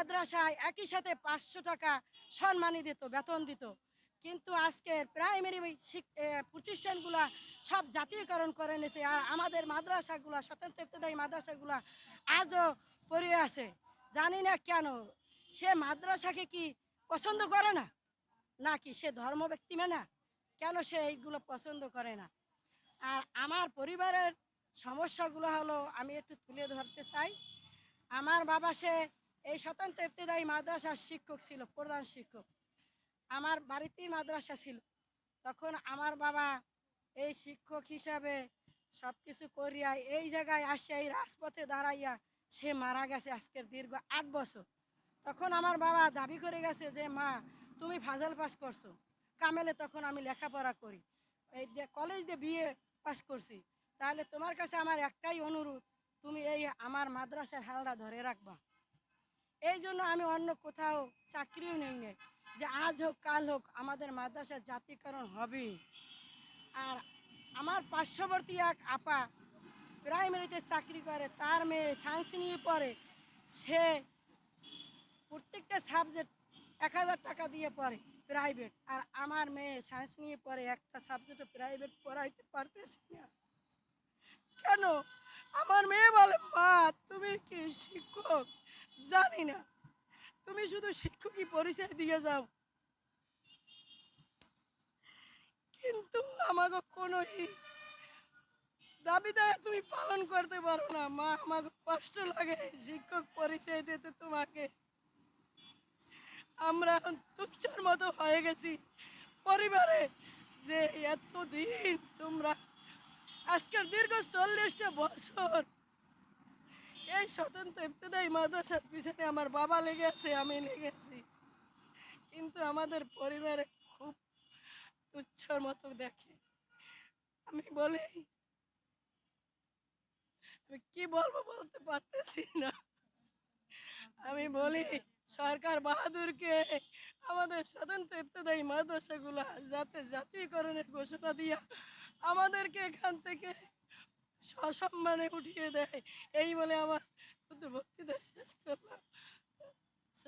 মাদ্রাসায় একই সাথে পাঁচশো টাকা সম্মানী দিত, বেতন দিত। কিন্তু আজকের প্রাইমারি প্রতিষ্ঠানগুলা সব জাতীয়করণ করে নিয়েছে আর আমাদের মাদ্রাসাগুলা, স্বতন্ত্র ইবতদায়ী মাদ্রাসাগুলা আজও পড়ে আছে। জানি না কেন, সে মাদ্রাসাকে কি পছন্দ করে না? নাকি সে ধর্ম ব্যক্তি না? কেন সে এইগুলো পছন্দ করে না? আর আমার পরিবারের সমস্যাগুলো হলো, আমি একটু তুলে ধরতে চাই। আমার বাবা সে এই স্বতন্ত্র ইবতদায়ী মাদ্রাসার শিক্ষক ছিল, প্রধান শিক্ষক। আমার বাড়িতেই মাদ্রাসা ছিল। তখন আমার বাবা এই শিক্ষক হিসাবে সব কিছু করিয়া এই জায়গায় আসে এই রাজপথে দাঁড়াইয়া সে মারা গেছে আজকের দীর্ঘ আট বছর। তখন আমার বাবা দাবি করে গেছে যে, মা, তুমি ফাজল পাস করছ। কামেলে তখন আমি লেখাপড়া করি। এই যে কলেজ দিয়ে বিয়ে পাস করছি। তাহলে তোমার কাছে আমার একটাই অনুরোধ, তুমি এই আমার মাদ্রাসার হালটা ধরে রাখবা। এই জন্য আমি অন্য কোথাও চাকরিও নেই নেই যে আজ হোক, কাল হোক, আমাদের মাদ্রাসার জাতীয়করণ হবে। আর আমার পার্শ্ববর্তী এক আপা প্রাইমারিতে চাকরি করে, তার মেয়ে সায়েন্স নিয়ে পড়ে। সে প্রত্যেকটা সাবজেক্ট এক হাজার টাকা দিয়ে পড়ে প্রাইভেট। আর আমার মেয়ে সায়েন্স নিয়ে পড়ে, একটা সাবজেক্টে প্রাইভেট পড়াইতে পারতেছি না। কেন? আমার মেয়ে বলে, মা, তুমি কি শিক্ষক? জানি না। তুমি শুধু শিক্ষকই পরিচয় দিয়ে যাও। কিন্তু আমাকে কোনো দাবি দায় তুমি পালন করতে পারো না, মা। আমাকে কষ্ট লাগে শিক্ষক পরিচয় দিতে তোমাকে। আমরা তুচ্ছর মতো হয়ে গেছি পরিবারে যে এতদিন তোমরা, আজকের দীর্ঘ চল্লিশটা বছর এই স্বতন্ত্র ইবতদায়ী মাদ্রাসার পিছনে আমার বাবা লেগে আছে, আমি লেগেছি কিন্তু আমাদের পরিবারে খুব তুচ্ছর মতো দেখে। আমি বলি, আমি কি বলব বলতে পারতেছি না। আমি বলি, সরকার বাহাদুরকে আমাদের স্বতন্ত্র ইবতদায়ী মাদ্রাসাগুলা যাতে জাতীয়করণের ঘোষণা দিয়া আমাদেরকে এখান থেকে সসম্মানে উঠিয়ে দেয়। এই বলে আমার বক্তৃতা শেষ করলাম।